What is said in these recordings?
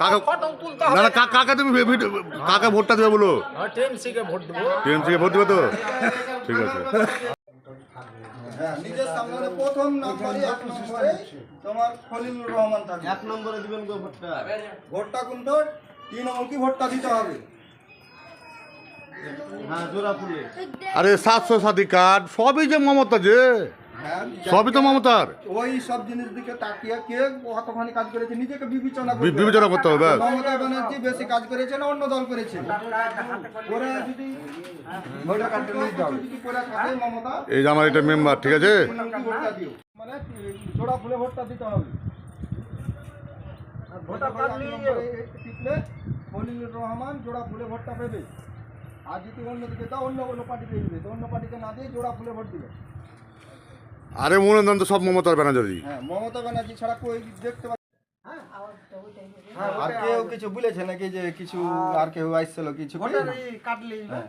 কাকে ফটো তুলতে হবে না কা- কাকে তুমি ভে- কাকে ভোটটা দেবে বলো? টিএমসি কে ভোট দেবো। টিএমসি ভোট দেবে তো? ঠিক আছে। হ্যাঁ নিজের সামনে প্রথম নম্বরে এক নম্বরে তোমার খলিলুর রহমান থাকবে। এক নম্বরে দিবেন গো ভোটটা। দিতে হবে? হ্যাঁ জোড়া ফুলে। আরে সাতশো সাথী কার্ড সবই যে মমতা যে। হ্যাঁ সবই তো মমতার। ওই সব জিনিস দিকে তাকিয়ে কে কতখানি কাজ করেছে নিজেকে বিবেচনা বিবেচনা করতে হবে মমতা ব্যানার্জি বেশি কাজ করেছে না অন্য দল করেছে? ওরা যদি এই যে আমার এটা মেম্বার ঠিক আছে? মানে জোড়া ফুলে ভোটটা দিতে হবে। আর ভোটার কার্ড নিয়ে টিপলে খলিলুর রহমান জোড়া ফুলে ভোটটা পেবে। আর যদি অন্যদিকে দাও অন্য কোনো পার্টি পেয়ে যাবে অন্য পার্টিকে না দিয়ে জোড়া ফুলে ভোট দিবে। আরে মনোনয়ন তো সব মমতার ব্যানার্জি। হ্যাঁ মমতা ব্যানার্জি ছাড়া কই দেখতে পাচ্ছি আর কেউ কিছু বলেছে নাকি যে কিছু আর কেউ আসছিল কিছু? কাটলি। হ্যাঁ।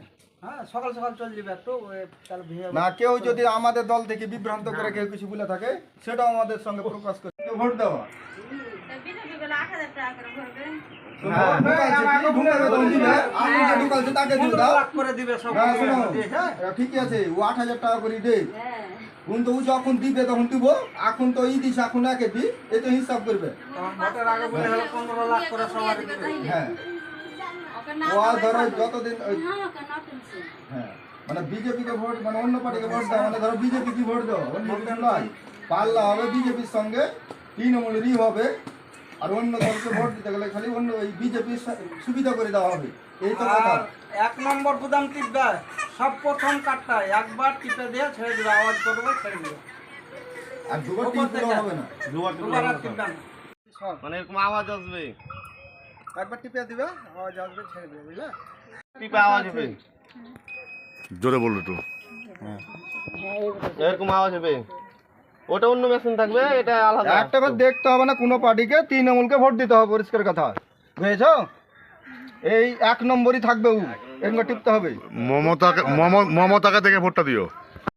সকাল সকাল চল যাবে একটু। না কেউ যদি আমাদের দল থেকে বিভ্রান্ত করে কেউ কিছু বলে থাকে সেটাও আমাদের সঙ্গে প্রকাশ করে। ভোট দেওয়া? হ্যাঁ, হ্যাঁ, হ্যাঁ, ঠিকই আছে ও আট হাজার টাকা করে দে হ্যাঁ। কিন্তু ও যখন দিবে তখন দিব এখন তো ই দিস এখন একে দি এ তো হিসাব করবে। হ্যাঁ। ও ধরো যতদিন তুলছে হ্যাঁ মানে বিজেপিকে ভোট মানে অন্য পার্টিকে ভোট দাও মানে ধরো বিজেপি কি ভোট দাও অন্য কিছু নয়। পাল্লা হবে বিজেপির সঙ্গে তৃণমূলেরই হবে। আর অন্য দলকে ভোট দিতে গেলে খালি অন্য ওই বিজেপির সুবিধা করে দেওয়া হবে। এই তো কথা। এক নম্বর গুদাম টিপবে। সব প্রথম কাটটা একবার টিপে দিয়ে ছেড়ে দিবে আওয়াজ করবে ছেড়ে দিবে। আর দুবার ওপর হবে না। দুবার দুবার আর টিপবে না। মানে এরকম আওয়াজ আসবে। একবার টিপে দিবে আওয়াজ আসবে ছেড়ে দিবে বুঝলে? টিপে আওয়াজ হবে। জোরে বলল একটু। এরকম আওয়াজ হবে। ওটা অন্য মেশিন থাকবে এটা আলাদা। একটা দেখতে হবে না কোনো পার্টিকে তিন তৃণমূলকে ভোট দিতে হবে পরিষ্কার কথা। বুঝেছ? এই এক নম্বরই থাকবে ও। এরকম টিপতে হবে। মমতাকে মম- মমতাকে দেখে ভোটটা দিও।